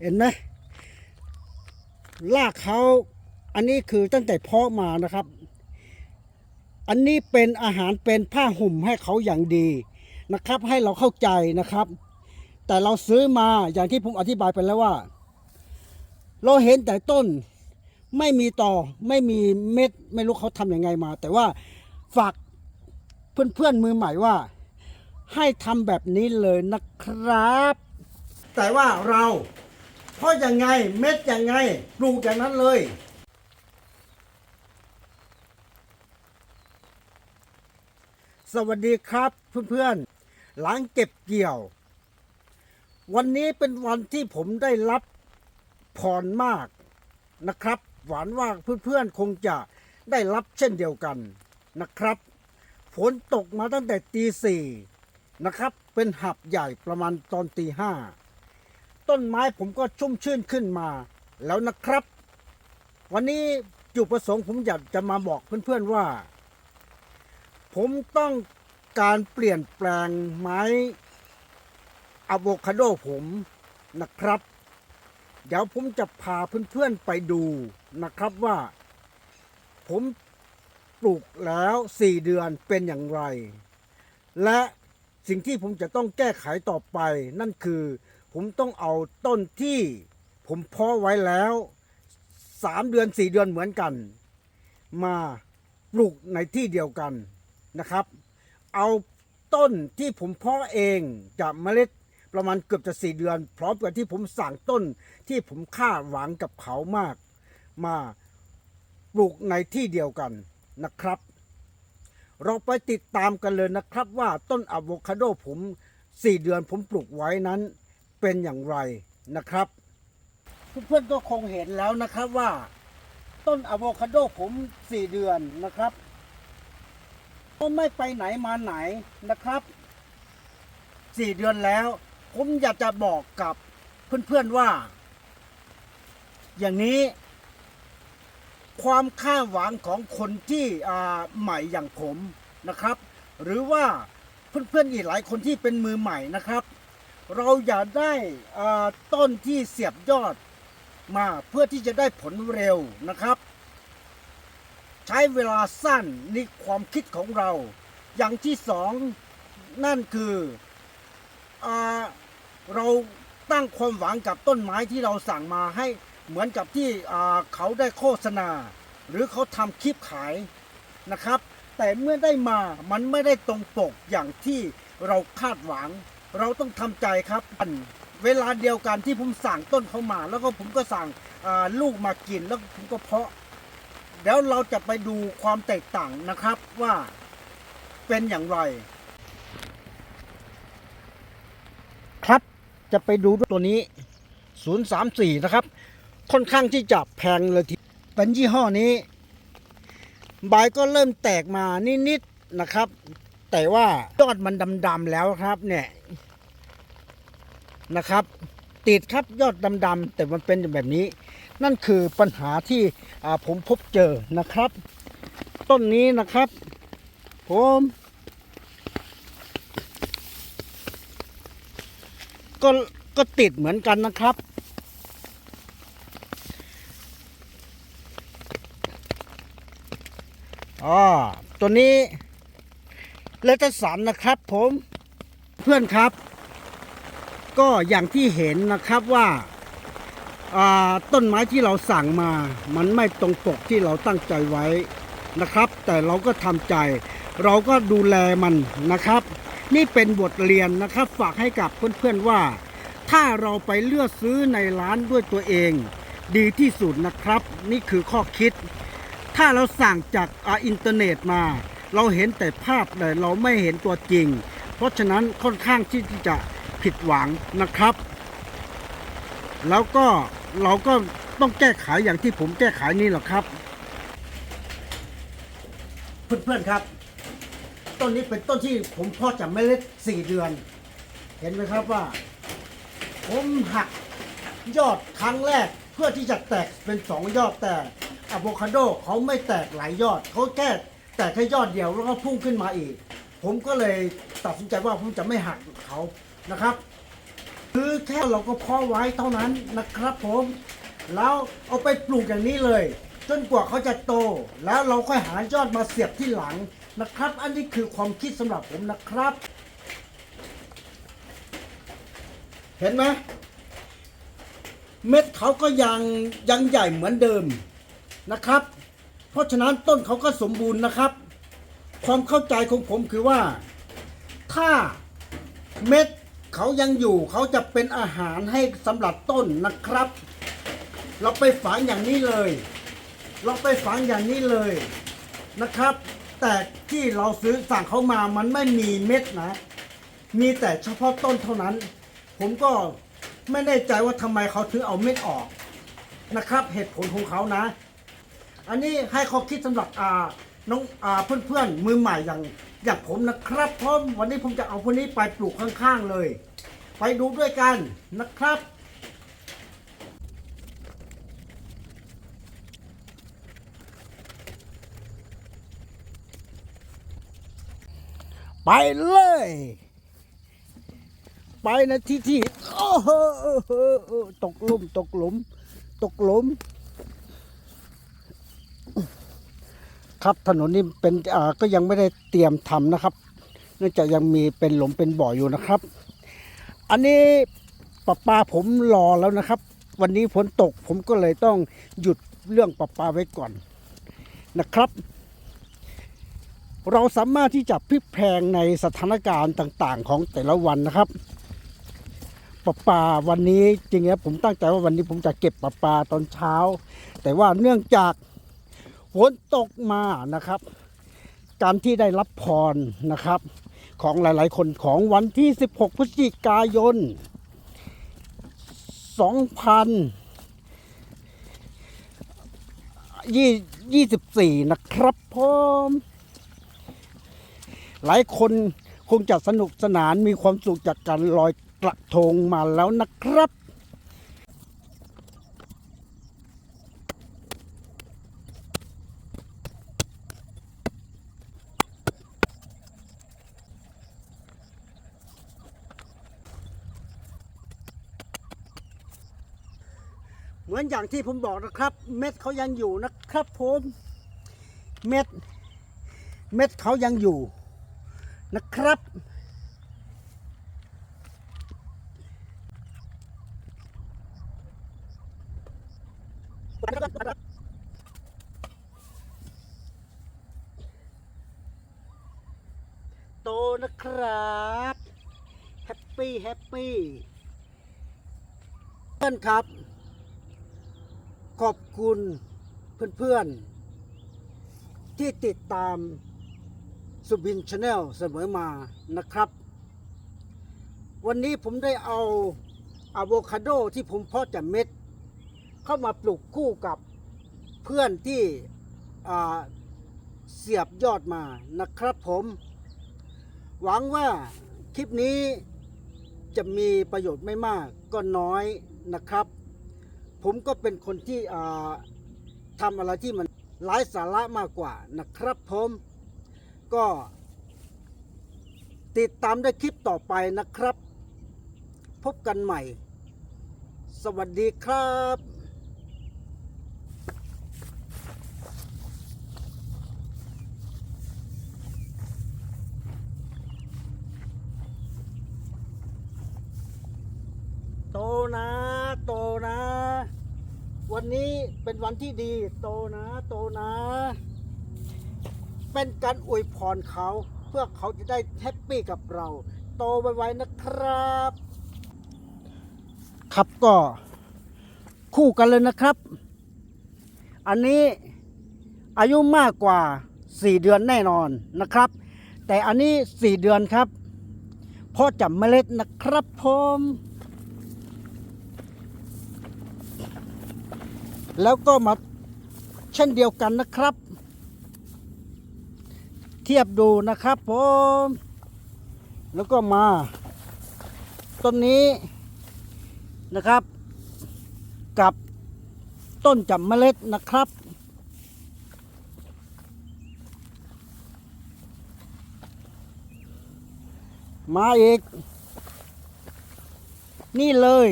เห็นไหมรากเขาอันนี้คือตั้งแต่เพาะมานะครับ อันนี้เป็นอาหารเป็นผ้าห่มให้เขาอย่างดีนะครับ ให้เราเข้าใจนะครับ แต่เราซื้อมาอย่างที่ผมอธิบายไปแล้วว่า เราเห็นแต่ต้นไม่มีต่อไม่มีเม็ดไม่รู้เขาทำยังไงมา แต่ว่าฝากเพื่อนๆมือใหม่ว่า ให้ทำแบบนี้เลยนะครับ แต่ว่าเรา เพราะยังไงเม็ดยังไงปลูกอย่างนั้นเลยสวัสดีครับเพื่อนๆ หลังเก็บเกี่ยว วันนี้เป็นวันที่ผมได้รับพรมากนะครับ หวานว่าเพื่อนๆ คงจะได้รับเช่นเดียวกันนะครับ ฝนตกมาตั้งแต่ตีสี่นะครับ เป็นหับใหญ่ประมาณตอนตีห้า ต้นไม้ผมก็ชุ่มชื่นขึ้นมาแล้วนะครับ วันนี้จุดประสงค์ผมอยากจะมาบอกเพื่อนๆว่า ผมต้องการเปลี่ยนแปลงไม้อะโวคาโดผมนะครับ เดี๋ยวผมจะพาเพื่อนๆไปดูนะครับว่า ผมปลูกแล้วสี่เดือนเป็นอย่างไร และสิ่งที่ผมจะต้องแก้ไขต่อไปนั่นคือ ผมต้องเอาต้นที่ผมเพาะไว้แล้วสามเดือนสี่เดือนเหมือนกัน มาปลูกในที่เดียวกันนะครับ เอาต้นที่ผมเพาะเองจากเมล็ดประมาณเกือบจะสี่เดือน พร้อมกับที่ผมสั่งต้นที่ผมคาดหวังกับเขามาก มาปลูกในที่เดียวกันนะครับ เราไปติดตามกันเลยนะครับว่าต้นอะโวคาโดผมสี่เดือนผมปลูกไว้นั้น เป็นอย่างไรนะครับ เพื่อนๆก็คงเห็นแล้วนะครับว่า ต้นอะโวคาโดผมสี่เดือนนะครับก็ไม่ไปไหนมาไหนนะครับสี่เดือนแล้ว ผมอยากจะบอกกับเพื่อนๆว่า อย่างนี้ ความคาดหวังของคนที่ใหม่อย่างผมนะครับ หรือว่าเพื่อนๆอีกหลายคนที่เป็นมือใหม่นะครับ เราอย่าได้ต้นที่เสียบยอดมาเพื่อที่จะได้ผลเร็วนะครับ ใช้เวลาสั้นนี่ความคิดของเรา อย่างที่สองนั่นคืออเราตั้งความหวังกับต้นไม้ที่เราสั่งมาให้เหมือนกับที่เขาได้โฆษณา หรือเขาทำคลิปขายนะครับ แต่เมื่อได้มามันไม่ได้ตรงปกอย่างที่เราคาดหวัง เราต้องทำใจครับเวลาเดียวกันที่ผมสั่งต้นเขามา แล้วก็ผมก็สั่งลูกมากินแล้วผมก็เพาะเดี๋ยวเราจะไปดูความแตกต่างนะครับว่าเป็นอย่างไร ครับจะไปดูด้วยตัวนี้ 034 นะครับ ค่อนข้างที่จะแพงเลยทีเป็นยี่ห้อนี้ ใบก็เริ่มแตกมานิดๆนะครับ แต่ว่ายอดมันดำๆแล้วครับ เนี่ยนะครับ ติดครับยอดดำๆแต่มันเป็นแบบนี้ นั่นคือปัญหาที่ผมพบเจอนะครับ ต้นนี้นะครับ ผมก็ก็ติดเหมือนกันนะครับ อ๋อ ตัวนี้ เลตสันนะครับผมเพื่อนครับ ก็อย่างที่เห็นนะครับว่าาต้นไม้ที่เราสั่งมา มันไม่ตรงปกที่เราตั้งใจไว้นะครับ แต่เราก็ทำใจ เราก็ดูแลมันนะครับ นี่เป็นบทเรียนนะครับ ฝากให้กับเพื่อนๆว่า ถ้าเราไปเลือกซื้อในร้านด้วยตัวเอง ดีที่สุดนะครับ นี่คือข้อคิด ถ้าเราสั่งจากออินเทอร์เน็ตมา เราเห็นแต่ภาพแต่เราไม่เห็นตัวจริง เพราะฉะนั้นค่อนข้างที่จะผิดหวังนะครับ แล้วก็เราก็ต้องแก้ไขอย่างที่ผมแก้ไขนี่แหละครับ เพื่อนๆครับ ต้นนี้เป็นต้นที่ผมเพาะจากเมล็ดสี่เดือน เห็นไหมครับว่า ผมหักยอดครั้งแรกเพื่อที่จะแตกเป็นสองยอดแต่อะโวคาโดเขาไม่แตกหลายยอดเขาแค่ แตกแค่ยอดเดียวแล้วก็พุ่งขึ้นมาอีก ผมก็เลยตัดสินใจว่าผมจะไม่หักเขานะครับ คือแค่เราก็เพาะไว้เท่านั้นนะครับผม แล้วเอาไปปลูกอย่างนี้เลย จนกว่าเขาจะโต แล้วเราค่อยหายอดมาเสียบที่หลังนะครับ อันนี้คือความคิดสำหรับผมนะครับ เห็นไหมเม็ดเขาก็ยังยังใหญ่เหมือนเดิมนะครับ เพราะฉะนั้นต้นเขาก็สมบูรณ์นะครับ ความเข้าใจของผมคือว่า ถ้าเม็ดเขายังอยู่เขาจะเป็นอาหารให้สำหรับต้นนะครับ เราไปฝังอย่างนี้เลย เราไปฝังอย่างนี้เลยนะครับ แต่ที่เราซื้อสั่งเขามามันไม่มีเม็ดนะ มีแต่เฉพาะต้นเท่านั้น ผมก็ไม่แน่ใจว่าทำไมเขาถึงเอาเม็ดออกนะครับ เหตุผลของเขานะ อันนี้ให้ข้อคิดสำหรับอ่าน้องอ่าเพื่อนๆมือใหม่อย่างอย่างผมนะครับพราะวันนี้ผมจะเอาพวกนี้ไปปลูกข้างๆเลย ไปดูด้วยกันนะครับไปเลย ไปนะที่ที่โอ้โหตกหลุมตกหลุม ตกหลุม ครับถนนนี้เป็นอ่าก็ยังไม่ได้เตรียมทำนะครับ เนื่องจากยังมีเป็นหลุมเป็นบ่ออยู่นะครับ อันนี้ประปาผมรอแล้วนะครับ วันนี้ฝนตกผมก็เลยต้องหยุดเรื่องประปาไว้ก่อนนะครับ เราสามารถที่จะพลิกแพลงในสถานการณ์ต่าง ๆ ของแต่ละวันนะครับประปาวันนี้จริงๆผมตั้งใจว่าวันนี้ผมจะเก็บประปาตอนเช้า แต่ว่าเนื่องจาก ฝนตกมานะครับ การที่ได้รับพรนะครับ ของหลายๆ คนของวันที่ 16 พฤศจิกายน 2024 นะครับผมหลายคนคงจะสนุกสนานมีความสุขจากการลอยกระทงมาแล้วนะครับ เหมือนอย่างที่ผมบอกนะครับ เม็ดเขายังอยู่นะครับผมเม็ด เม็ดเขายังอยู่นะครับ โตนะครับแฮปปี้แฮปปี้เพื่อนครับ ขอบคุณเพื่อนๆ ที่ติดตามสุบินชาแนลเสมอมานะครับ วันนี้ผมได้เอาอะโวคาโดที่ผมเพาะจากเม็ด เข้ามาปลูกคู่กับเพื่อนที่เสียบยอดมานะครับผม หวังว่าคลิปนี้จะมีประโยชน์ไม่มากก็น้อยนะครับ ผมก็เป็นคนที่ทำอะไรที่มันไร้สาระมากกว่านะครับผมก็ติดตามได้คลิปต่อไปนะครับ พบกันใหม่ สวัสดีครับ โตนะโตนะ วันนี้เป็น วันที่ดี โตนะ โตนะ เป็นการอวยพรเขา เพื่อเขาจะได้แฮปปี้กับเรา โตไวๆนะครับ ครับก็ คู่กันเลยนะครับ อันนี้อายุมากกว่า 4 เดือนแน่นอนนะครับ แต่อันนี้ 4 เดือนครับ เพราะจับเมล็ดนะครับผม แล้วก็มาเช่นเดียวกันนะครับ เทียบดูนะครับผมแล้วก็มา ต้นนี้นะครับ กับต้นจับเมล็ดนะครับ มาอีก นี่เลย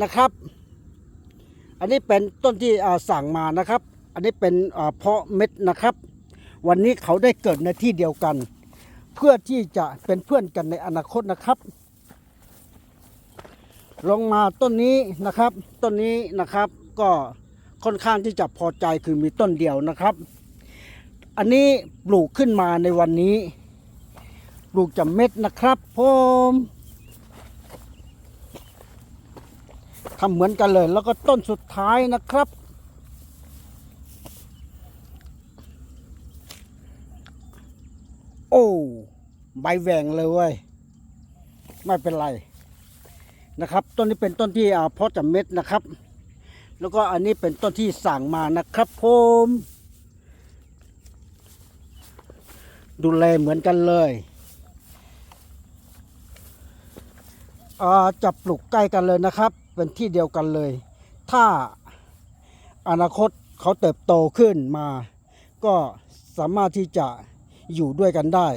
นะครับ อันนี้เป็นต้นที่สั่งมานะครับ อันนี้เป็นเพาะเม็ดนะครับ วันนี้เขาได้เกิดในที่เดียวกัน เพื่อที่จะเป็นเพื่อนกันในอนาคตนะครับ ลงมาต้นนี้นะครับ ต้นนี้นะครับก็ค่อนข้างที่จะพอใจคือมีต้นเดียวนะครับ อันนี้ปลูกขึ้นมาในวันนี้ ปลูกจากเม็ดนะครับผม ทำเหมือนกันเลย แล้วก็ต้นสุดท้ายนะครับ โอ้ใบแหว่งเลยเว้ยไม่เป็นไรนะครับ ต้นนี้เป็นต้นที่เพาะจากเม็ดนะครับ แล้วก็อันนี้เป็นต้นที่สั่งมานะครับผมดูแลเหมือนกันเลยจะปลูกใกล้กันเลยนะครับ เป็นที่เดียวกันเลย ถ้าอนาคตเขาเติบโตขึ้นมา ก็สามารถที่จะอยู่ด้วยกันได้